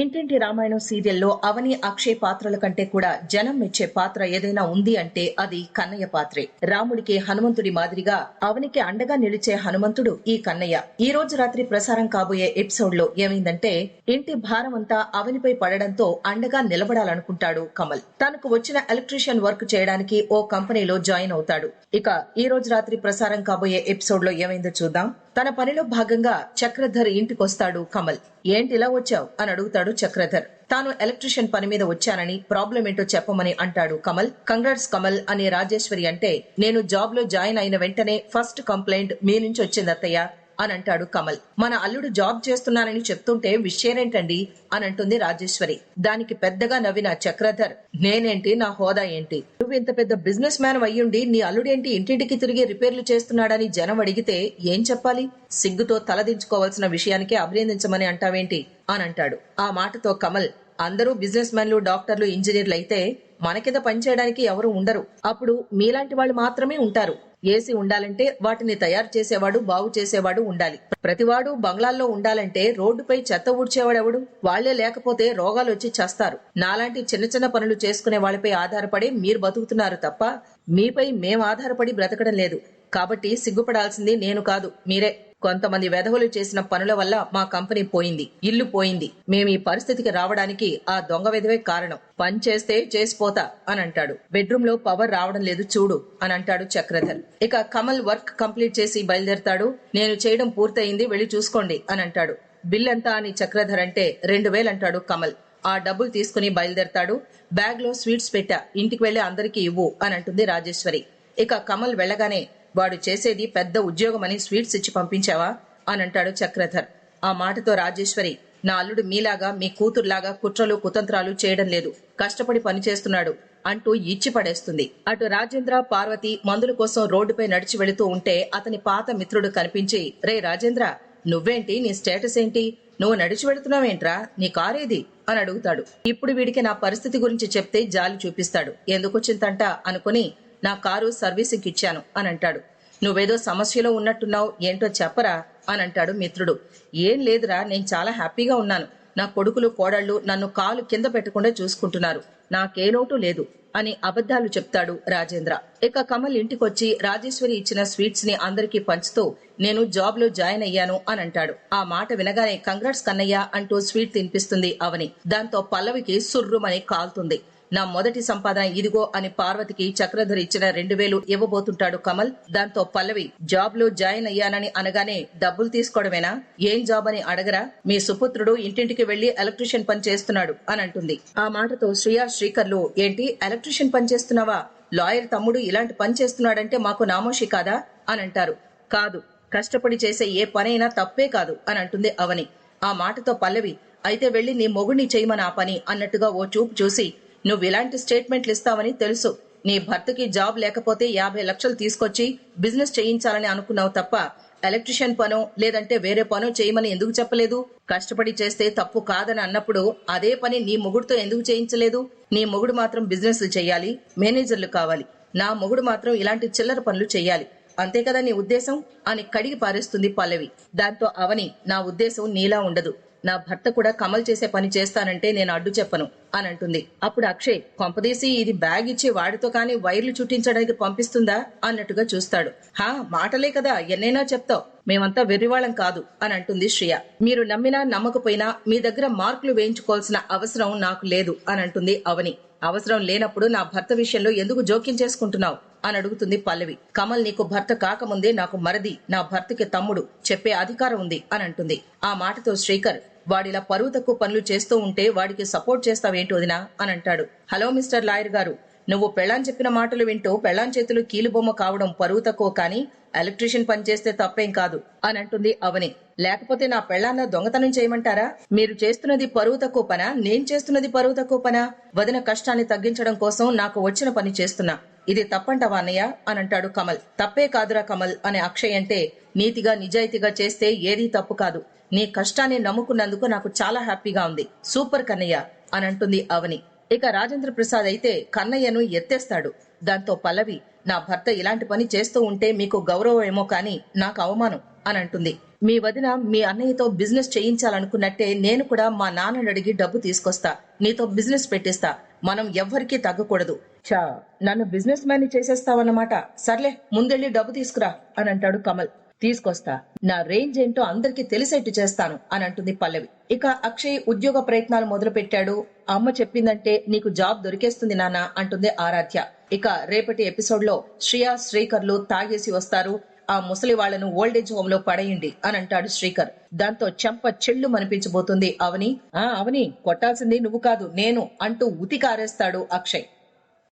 ఇంటింటి రామాయణం సీరియల్లో అవని అక్షయ్ పాత్రల కంటే కూడా జనం మెచ్చే పాత్ర ఏదైనా ఉంది అంటే అది కన్నయ్య పాత్రే. రాముడికి హనుమంతుడి మాదిరిగా అవనికి అండగా నిలిచే హనుమంతుడు ఈ కన్నయ్య. ఈ రోజు రాత్రి ప్రసారం కాబోయే ఎపిసోడ్లో ఏమైందంటే ఇంటి భారం అంతా అవనిపై పడడంతో అండగా నిలబడాలనుకుంటాడు కమల్. తనకు వచ్చిన ఎలక్ట్రీషియన్ వర్క్ చేయడానికి ఓ కంపెనీలో జాయిన్ అవుతాడు. ఇక ఈ రోజు రాత్రి ప్రసారం కాబోయే ఎపిసోడ్లో ఏమైందో చూద్దాం. తన పనిలో భాగంగా చక్రధర్ ఇంటికొస్తాడు కమల్. ఏంటిలా వచ్చావు? అని అడుగుతాడు చక్రధర్. తాను ఎలక్ట్రిషియన్ పని మీద వచ్చానని ప్రాబ్లం ఏంటో చెప్పమని అంటాడు కమల్. కంగ్రాట్స్ కమల్ అనే రాజేశ్వరి అంటే నేను జాబ్లో జాయిన్ అయిన వెంటనే ఫస్ట్ కంప్లైంట్ మీ నుంచి వచ్చింది అత్తయ్య అని అంటాడు కమల్. మన అల్లుడు జాబ్ చేస్తున్నానని చెప్తుంటే విషయమేంటండి? అని అంటుంది రాజేశ్వరి. దానికి పెద్దగా నవ్విన చక్రధర్ నేనేంటి? నా హోదా ఏంటి? నువ్వు ఇంత పెద్ద బిజినెస్ మ్యాన్ అయ్యుండి నీ అల్లుడేంటి ఇంటింటికి తిరిగి రిపేర్లు చేస్తున్నాడని జనం అడిగితే ఏం చెప్పాలి? సిగ్గుతో తలదించుకోవాల్సిన విషయానికి అభినందించమని అంటావేంటి? అని అంటాడు ఆ మాటతో కమల్ అందరూ బిజినెస్ మ్యాన్లు డాక్టర్లు ఇంజనీర్లు అయితే మన కింద పనిచేయడానికి ఎవరు ఉండరు. అప్పుడు మీలాంటి వాళ్ళు మాత్రమే ఉంటారు. ఏసీ ఉండాలంటే వాటిని తయారు చేసేవాడు బాగు చేసేవాడు ఉండాలి. ప్రతివాడు బంగ్లాల్లో ఉండాలంటే రోడ్డుపై చెత్త ఊడ్చేవాడెవడు? వాళ్ళే లేకపోతే రోగాలు వచ్చి చేస్తారు. నాలాంటి చిన్న చిన్న పనులు చేసుకునే వాళ్ళపై ఆధారపడి మీరు బతుకుతున్నారు తప్ప మీపై మేం ఆధారపడి బ్రతకడం లేదు. కాబట్టి సిగ్గుపడాల్సింది నేను కాదు మీరే. కొంతమంది వెధవులు చేసిన పనుల వల్ల మా కంపెనీ పోయింది ఇల్లు పోయింది. మేము ఈ పరిస్థితికి రావడానికి ఆ దొంగ వెధవే కారణం. పని చేస్తే చేసిపోతా అని అంటాడు బెడ్రూమ్లో పవర్ రావడం లేదు చూడు అని అంటాడు చక్రధర్. ఇక కమల్ వర్క్ కంప్లీట్ చేసి బయలుదేరతాడు. నేను చేయడం పూర్తయింది వెళ్ళి చూసుకోండి అని అంటాడు బిల్ అంతా అని చక్రధర్ అంటే రెండు వేలంటాడు కమల్. ఆ డబ్బులు తీసుకుని బయలుదేరతాడు. బ్యాగ్లో స్వీట్స్ పెట్టా ఇంటికి వెళ్ళి అందరికీ ఇవ్వు అని అంటుంది రాజేశ్వరి. ఇక కమల్ వెళ్ళగానే వాడు చేసేది పెద్ద ఉద్యోగమని స్వీట్స్ ఇచ్చి పంపించావా? అని అంటాడు చక్రధర్. ఆ మాటతో రాజేశ్వరి నా అల్లుడు మీలాగా మీ కూతురులాగా కుట్రలు కుతంత్రాలు చేయడం లేదు. కష్టపడి పనిచేస్తున్నాడు అంటూ ఇచ్చి పడేస్తుంది. అటు రాజేంద్ర పార్వతి మందుల కోసం రోడ్డుపై నడిచి వెళుతూ ఉంటే అతని పాత మిత్రుడు కనిపించి రే రాజేంద్ర నువ్వేంటి? నీ స్టేటస్ ఏంటి? నువ్వు నడిచి వెళుతున్నావేంట్రా? నీ కారేది అని అడుగుతాడు. ఇప్పుడు వీడికి నా పరిస్థితి గురించి చెప్తే జాలి చూపిస్తాడు. ఎందుకొచ్చిందంట అనుకుని నా కారు సర్వీసింగ్ ఇచ్చాను అని అంటాడు. నువ్వేదో సమస్యలో ఉన్నట్టున్నావు ఏంటో చెప్పరా అని అంటాడు మిత్రుడు. ఏం లేదురా నేను చాలా హ్యాపీగా ఉన్నాను. నా కొడుకులు కోడళ్ళు నన్ను కాలు కింద పెట్టకుండా చూసుకుంటున్నారు. నాకే లోటు లేదు అని అబద్ధాలు చెప్తాడు రాజేంద్ర. ఇక కమల్ ఇంటికొచ్చి రాజేశ్వరి ఇచ్చిన స్వీట్స్ని అందరికీ పంచుతూ నేను జాబ్లో జాయిన్ అయ్యాను అని అంటాడు. ఆ మాట వినగానే కంగ్రాట్స్ కన్నయ్య అంటూ స్వీట్ తినిపిస్తుంది అవని. దాంతో పల్లవికి సుర్రుమని కాల్తుంది. నా మొదటి సంపాదన ఇదిగో అని పార్వతికి చక్రధర్ ఇచ్చిన రెండు వేలు ఇవ్వబోతుంటాడు కమల్. దాంతో పల్లవి జాబ్లో జాయిన్ అయ్యానని అనగానే డబ్బులు తీసుకోవడమేనా? ఏం జాబ్ అని అడగరా? మీ సుపుత్రుడు ఇంటింటికి వెళ్ళి ఎలక్ట్రీషియన్ పని చేస్తున్నాడు అని అంటుంది. ఆ మాటతో శ్రియా శ్రీకర్లు ఏంటి? ఎలక్ట్రీషియన్ పని చేస్తున్నావా? లాయర్ తమ్ముడు ఇలాంటి పని చేస్తున్నాడంటే మాకు నామోషి కాదా? అని అంటారు. కాదు. కష్టపడి చేసే ఏ పనైనా తప్పే కాదు అని అంటుంది అవని. ఆ మాటతో పల్లవి అయితే వెళ్ళి నీ మొగుడిని చేయమని ఆ పని అన్నట్టుగా ఓ చూపు చూసి నువ్వు ఇలాంటి స్టేట్మెంట్లు ఇస్తావని తెలుసు. నీ భర్తకి జాబ్ లేకపోతే యాభై లక్షలు తీసుకొచ్చి బిజినెస్ చేయించాలని అనుకున్నావు తప్ప ఎలక్ట్రిషియన్ పనో లేదంటే వేరే పనో చేయమని ఎందుకు చెప్పలేదు? కష్టపడి చేస్తే తప్పు కాదని అన్నప్పుడు అదే పని నీ మొగుడుతో ఎందుకు చేయించలేదు? నీ మొగుడు మాత్రం బిజినెస్ చేయాలి మేనేజర్లు కావాలి. నా మొగుడు మాత్రం ఇలాంటి చిల్లర పనులు చేయాలి. అంతే కదా నీ ఉద్దేశం? అని కడిగి పారేస్తుంది పల్లవి. దాంతో అవని నా ఉద్దేశం నీలా ఉండదు. నా భర్త కూడా కమల్ చేసే పని చేస్తానంటే నేను అడ్డు చెప్పను అని అంటుంది. అప్పుడు అక్షయ్ కొంపదీసి ఇది బ్యాగ్ ఇచ్చి వాడితో కానీ వైర్లు చుట్టించడానికి పంపిస్తుందా? అన్నట్టుగా చూస్తాడు. హా మాటలే కదా ఎన్నైనా చెప్తావు. మేమంతా వెర్రివాళ్ళం కాదు అని అంటుంది శ్రియ. మీరు నమ్మినా నమ్మకపోయినా మీ దగ్గర మార్కులు వేయించుకోవాల్సిన అవసరం నాకు లేదు అని అంటుంది అవని. అవసరం లేనప్పుడు నా భర్త విషయంలో ఎందుకు జోక్యం చేసుకుంటున్నావు? అని అడుగుతుంది పల్లవి. కమల్ నీకు భర్త కాకముందే నాకు మరది. నా భర్తకి తమ్ముడు. చెప్పే అధికారం ఉంది అని అంటుంది. ఆ మాటతో శ్రీకర్ వాడిలా పరువు తక్కువ పనులు చేస్తూ ఉంటే వాడికి సపోర్ట్ చేస్తావేంటి వదినా? అని అంటాడు. హలో మిస్టర్ లాయర్ గారు నువ్వు పెళ్ళాన్ చెప్పిన మాటలు వింటూ పెళ్ళాన్ చేతులు కీలుబొమ్మ కావడం పరువు తక్కువ కానీ ఎలక్ట్రీషియన్ పని చేస్తే తప్పేం కాదు అని అంటుంది అవని. లేకపోతే నా పెళ్ళాన్న దొంగతనం చేయమంటారా? మీరు చేస్తున్నది పరువు తక్కువ పనా? నేను చేస్తున్నది పరువు తక్కువ పనా? వదిన కష్టాన్ని తగ్గించడం కోసం నాకు వచ్చిన పని చేస్తున్నా. ఇది తప్పంటవా అన్నయ్య? అని అంటాడు కమల్. తప్పే కాదురా కమల్ అనే అక్షయ్ అంటే నీతిగా నిజాయితీగా చేస్తే ఏదీ తప్పు కాదు. నీ కష్టాన్ని నమ్ముకున్నందుకు నాకు చాలా హ్యాపీగా ఉంది. సూపర్ కన్నయ్య అని అంటుంది అవని. ఇక రాజేంద్ర ప్రసాద్ అయితే కన్నయ్యను ఎత్తేస్తాడు. దాంతో పల్లవి నా భర్త ఇలాంటి పని చేస్తూ ఉంటే మీకు గౌరవం ఏమో కానీ నాకు అవమానం అని అంటుంది. మీ వదిన మీ అన్నయ్యతో బిజినెస్ చేయించాలనుకున్నట్టే నేను కూడా మా నాన్నని అడిగి డబ్బు తీసుకొస్తా. నీతో బిజినెస్ పెట్టిస్తా. మనం ఎవ్వరికీ తగ్గకూడదు. చా నన్ను బిజినెస్ మ్యాన్ చేసేస్తావన్నమాట. సర్లే ముందెళ్ళి డబ్బు తీసుకురా అని అంటాడు కమల్. తీసుకొస్తా. నా రేంజ్ ఏంటో అందరికీ తెలిసేట్టు చేస్తాను అని అంటుంది పల్లవి. ఇక అక్షయ్ ఉద్యోగ ప్రయత్నాలు మొదలు పెట్టాడు అమ్మ చెప్పిందంటే నీకు జాబ్ దొరికేస్తుంది నాన్న అంటుంది ఆరాధ్య. ఇక రేపటి ఎపిసోడ్లో శ్రియా శ్రీకర్లు తాగేసి వస్తారు. ఆ ముసలి వాళ్ళను ఓల్డేజ్ హోమ్లో పడేయండి అని అంటాడు శ్రీకర్. దాంతో చెంప చెళ్ళు మనిపించబోతుంది. అవని ఆ అవని కొట్టాల్సింది నువ్వు కాదు నేను అంటూ ఉతికారేస్తాడు అక్షయ్.